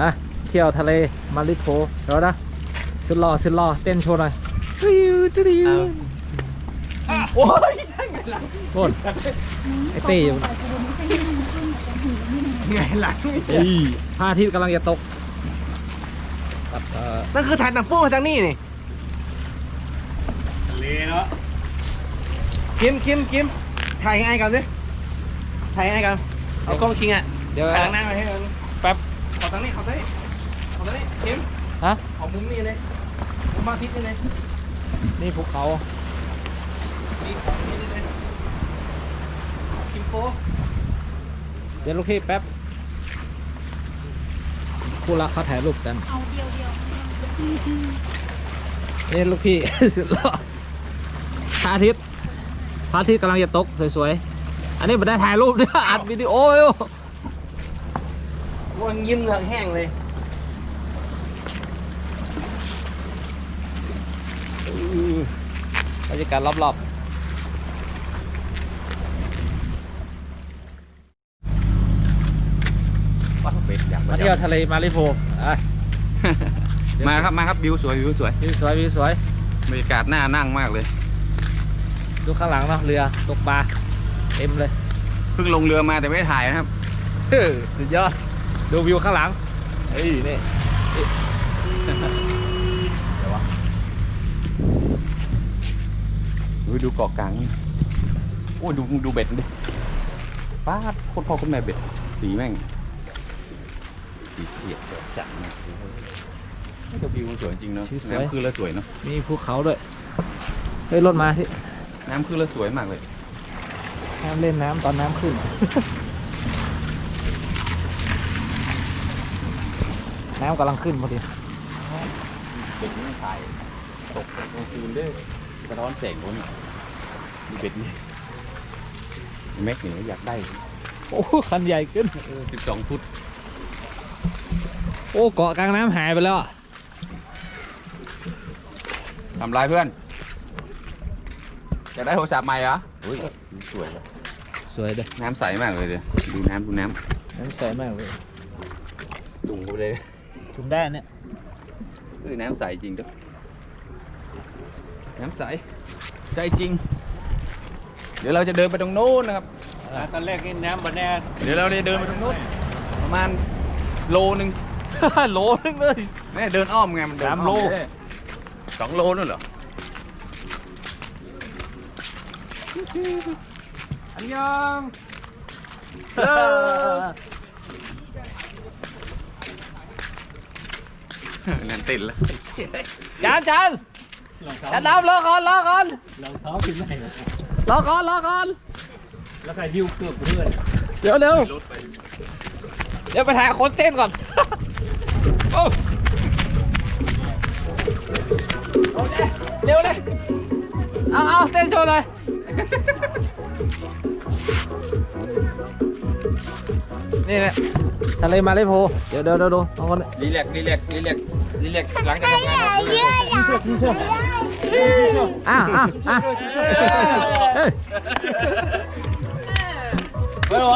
อะเที่ยวทะเลมาริโพเดี๋ยวนะสุดหล่อสุดหล่อเต้นโชว์หน่อยวิวจะดีโอ้ยโน่นไอเต้อยู่ไงหลังเฮ้ยพระอาทิตย์กำลังจะตกกับเอ่อนั่นคือถ่ายตังปูมาจากนี่นี่ทะเลเนาะคิมคิมคิมถ่ายไงกันดิถ่ายไงกันเอากล้องคิงอะเดี๋ยวถ่ายหลังหน้าไปให้เราแป๊บขอ ทางนี้ขอทางนี้ขอทางนี้คิมฮะขอมุมนี้เลยมุมมาทิศนี่เลยนี่ภูเขานี่ขอมุมนี้เลยคิมโปเดี๋ยวลูกพี่แป๊บ คู่รักเขาถ่ายรูปกัน เอาเดียวเดียวนี่ลูกพี่ สุดหล่อพระอาทิตย์พระอาทิตย์กำลังจะตกสวยๆ อันนี้ไม่ได้ถ่ายรูปด้วยอัดวิดีโออยู่ วันยิ้มเหงือกแห้งเลยบรรยากาศรอบๆมาเที่ยวทะเลมาริโพมาครับมาครับวิวสวยวิวสวยวิวสวยวิวสวยบรรยากาศน่านั่งมากเลย ดูข้างหลังเนาะเรือตกปลาเต็มเลย เพิ่งลงเรือมาแต่ไม่ถ่ายนะครับสุดยอด ดูวิวข้างหลังเฮ้ยนี่ดูดูเกาะกลางนี่โอ้ยดูดูเบ็ดดิป้าดโคตรพ่อโคตรแม่เบ็ด สีแม่ง สีเสียดเสียดสันเนี่ยนี่ก็วิวมันสวยจริงเนาะน้ำคือแล้วสวยเนาะมีภูเขาด้วยเฮ้ยรถมาที่น้ำคือแล้วสวยมากเลยห้ามเล่นน้ำตอนน้ำขึ้น น้ำกำลังขึ้นพอดีเบ็ดนี่ถ่ายตกกลางคืนด้วยสะท้อนแสงบนดูเบ็ดนี่แม็กเนี่ยอยากได้ โอ้คันใหญ่ขึ้นสิบสองฟุต โอ้เกาะกลางน้ำหายไปแล้วอะทำไรเพื่อนอยากได้โทรศัพท์ใหม่เหรออุ้ยสวยเลยสวยเด้อน้ำใสมากเลยเดี๋ยวดูน้ำดูน้น้ำใสมากเลยำจุ่มไปเลย จุ่มได้เนี่ยเออน้ำใสจริงด้วยน้ำใส ใจจริง เดี๋ยวเราจะเดินไปตรงโน้นนะครับ ตอนแรกนี่น้ำบนแน่เดี๋ยวเราจะเดินไปตรงโน้นประมาณโลนึงโหลนึงเลย แม่เดินอ้อมไงมันเดินสามอ้อโลเอ้ยสองโลนั่นเหรอ อันยัง นั่นติดแล้วจานจานจานดำรอก่อนรอก่อนรองเท้าขึ้นไหนรอก่อนรอก่อนแล้วใครยิ้วเกือบเพื่อนเดี๋ยวเร็วรถไปเดี๋ยวไปถ่ายคนเต้นก่อนโอ้เร็วเลยเอาเอาเต้นโชว์เลยนี่แหละทะเลมาเลยโพเดี๋ยวเดี๋ยวเดี๋ยวดูสองคนรีแลกซ์รีแลกซ์รีแลก ซ์รีแลกหลังจากทำงานครับอะอะอะเฮ้ยไม่หรอ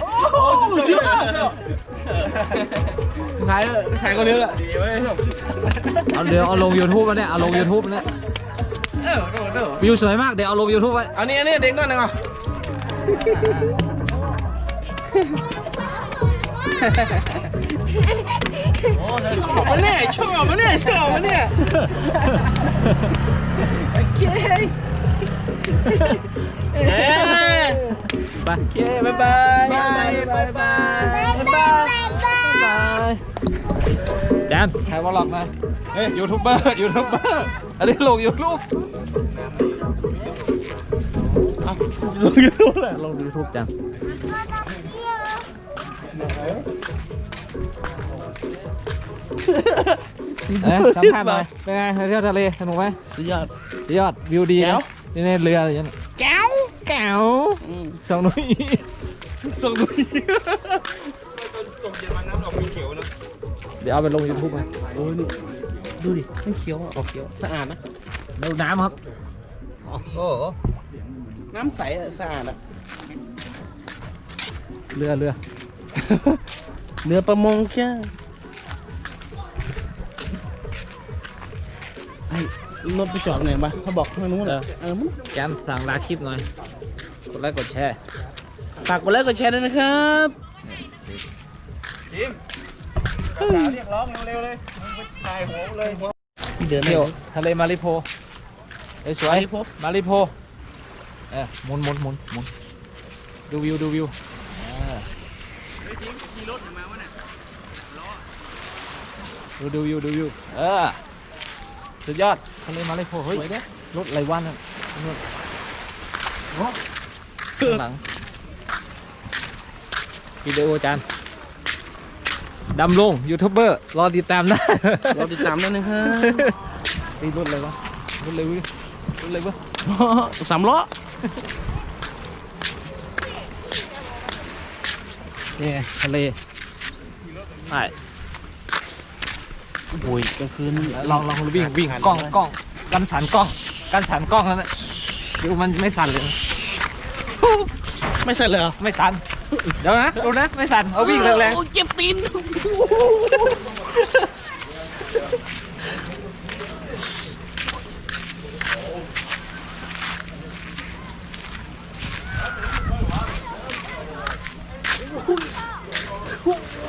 โอ้ชิบหายถ่ายถ่ายก็เรือละดีเว้ยเอาเดี๋ยวเอาลง YouTube มาเนี่ยเอาลง YouTube มาเนี่ยเออโดดโดดวิวสวยมากเดี๋ยวเอาลง YouTube ไว้อันนี้อันนี้เด็กก่อนนะ มันเนี่ยชอบมันเนี่ยชอบมันเนี่ยโอเคเอ้ยไปโอเคบายบายบายบายบายบายบายบายจานถ่ายวอลล็อกมาเฮ้ยยูทูบเบอร์ยูทูบเบอร์อันนี้ลงยูทูบลงยูทูบเลยลงยูทูบจาน เอ๊ะสัมภาษณ์หน่อยเป็นไงไปเที่ยวทะเลสนุกไหมสุดยอด สุดยอดวิวดีแจ๋นะว นี่ในเรืออย่างนี้แก้วแก้วสองหนุ่ยสองหนุ่ยตกเย็นมาน้ำออกเขียวๆนะเดี๋ยวเอาไปลงยูทูบไหมโอ้ยนี่ดูดิไม่เขียวอะออกเขียวสะอาดนะดูน้ำครับโอ้โหน้ำใสอะสะอาดอะเรือเรือ เรือประมงแค่ไอ้รถไปจอดไหนบ้างเขาบอกทางนู้นเอเหรออเออมึงแกมสั่งลาคลิปหน่อย กดไลค์กดแชร์ฝากกดไลค์กดแชร์ด้วยนะครับจิมเรียกร้องเร็วๆเลยมึงไปถ่ายหัวเลยพี่เดินเที่ยวทะเลมาริโพเอ้ยสวยมาริโพมาริโพเออหมุนหมุนหมุนหมุนดูวิวดูวิวเออ ขี่รถถึงมาวะเนี่ยดูดูวิวดูวิวเออสุดยอดทะเลมาริโพเฮ้ยรถไรวันอะรถข้างหลังวิดีโอจานดำลงยูทูบเบอร์รอติดตามได้เราติดตามด้วยนะครับไอ้รถอะไรวะรถอะไรวะรถอะไรวะสามล้อ นี่ไงทะเลใช่โอ้ยกลางคืนลองลองวิ่งวิ่งกล้องกล้องกันสันกล้องกันสันกล้องแล้วนะเดี๋ยวมันไม่สั่นเลย ไม่ใช่เลยเหรอไม่สั่นเดี๋ยวนะดูนะ ไม่สั่นเอาวิ่งแรงโอ้เจ็บตีน ๆ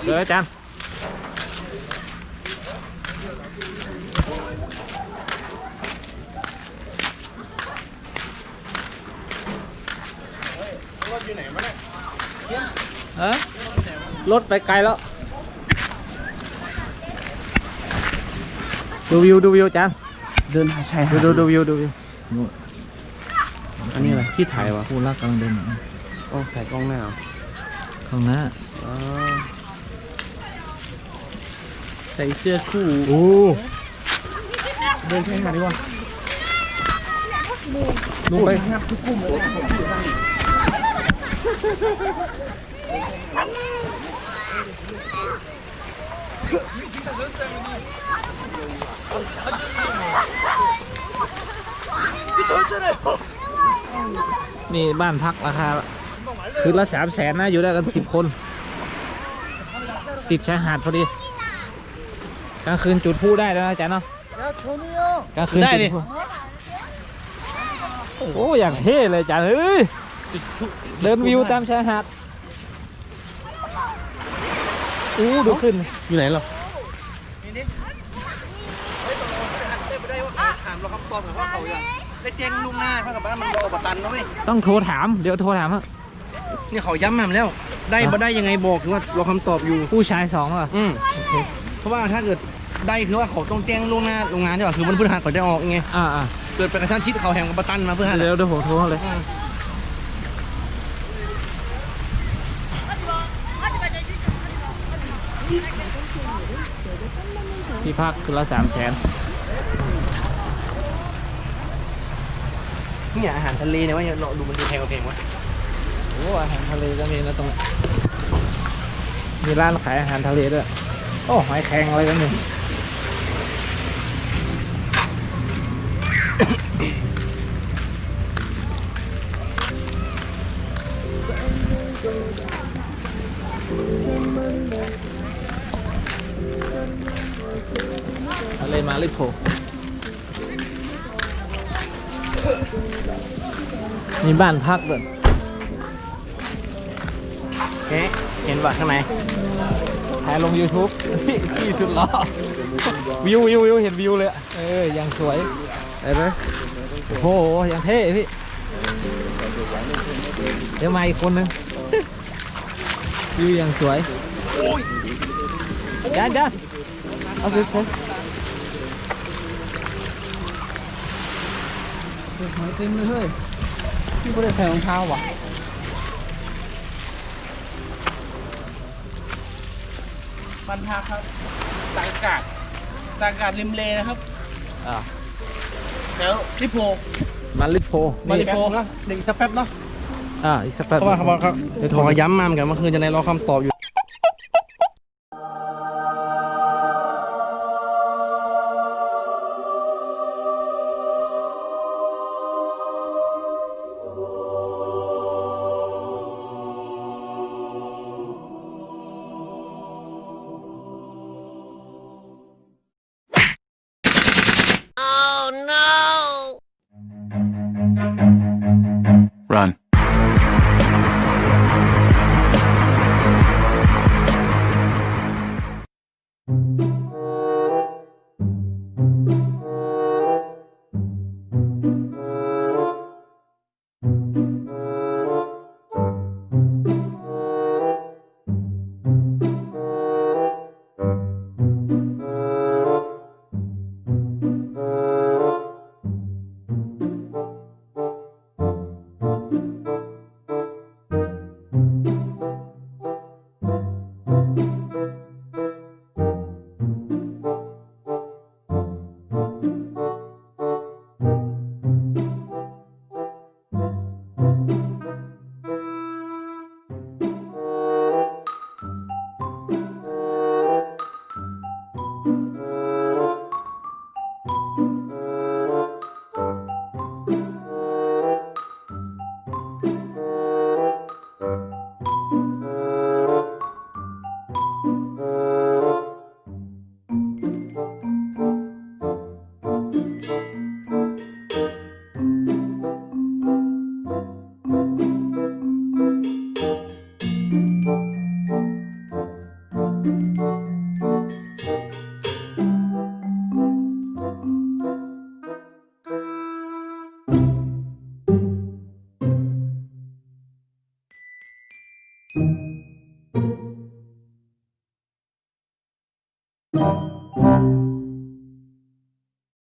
เดี๋ยว อาจารย์รถอยู่ไหนมาเนี่ยฮะรถไปไกลแล้ว ดูวิวดูวิวอาจารย์เดินหาชายดูดูดูวิวดูวิวอันนี้อะไรที่ถ่ายวะคู่รักกำลังเดินมาโอ้ใส่กล้องหน้าเหรอข้างหน้า อ๋อ ใส่เสื้อคู่ โอ้เดินชายหาดดีกว่าลงไปงับทุกกลุ่มเลยนี่บ้านพักราคาคืนละสามแสนนะอยู่ได้กันสิบคน ติดชายหาดพอดี กลางคืนจุดพลุได้แล้วนะอาจารย์เนาะกลางคืนได้ดิ จุพลุโอ้อย่างเท่เลยอาจารย์เฮ้ย เดินวิวตามชายหาดอู้ดูขึ้น อยู่ไหนหรอถามเราคำตอบหน่อยว่าเขาอย่างได้แจ้งลุงหน้าเพราะกับบ้านมันบอกประตันนะเว้ยต้องโทรถาม เดี๋ยวโทรถามฮะนี่เขาย้ำมาแล้ว ได้บ่ได้ยังไงบอกคือว่าเราคำตอบอยู่ผู้ชายสองเหรออืมโอเคเพ ราะว่าถ้าเกิดได้คือว่าเขาต้องแจ้งล่วงหน้าโรงงานใช่ป่ะคือวันพฤหัสเขาจะออกไงอ่าอ่าเกิดเป็นกระชั้นชิดเขาแหงกับประตันมาพฤหัสเดี๋ยวเดี๋ยวผมโทรเขาเลยอืมที่พักคืนละสามแสนเนี่ยอาหารทะเลเนี่ยว่าเราดูมันดูแพงกว่าเพลงวะโอ้อาหารทะเลก็มีนะตรงนี้มีร้านขายอาหารทะเลด้วย โอ้หอยแครงอะไรกันนี่ทะเลมาลิโพมีบ้านพักด้วยเอ๊ะเห็นป่ะข้างใน ถ่ายลง YouTube ที่สุดหล่อวิววิววิวเห็นวิวเลยอะเออยังสวยเห็นไหมโอ้โหยังเท่พี่เดี๋ยวมาอีกคนนึงวิวยังสวยจ้าจ้าเอาไปผมหอยเต็มเลยเฮ้ยพี่ไม่ได้ใส่รองเท้าว่ะ บันพักครับตากอากาศตากอากาศริมเลนะครับอ่าแล้วลิโพมาลิโพมารินี่โพเนาะเด็กอีกสักแป๊บเนาะอ่าอีกสักแป๊บเพราะว่าเขาบอกเขาเดี๋ยวโทขรอย้ำมาเหมือนกันเมื่อคืนจะได้รอคำตอบอยู่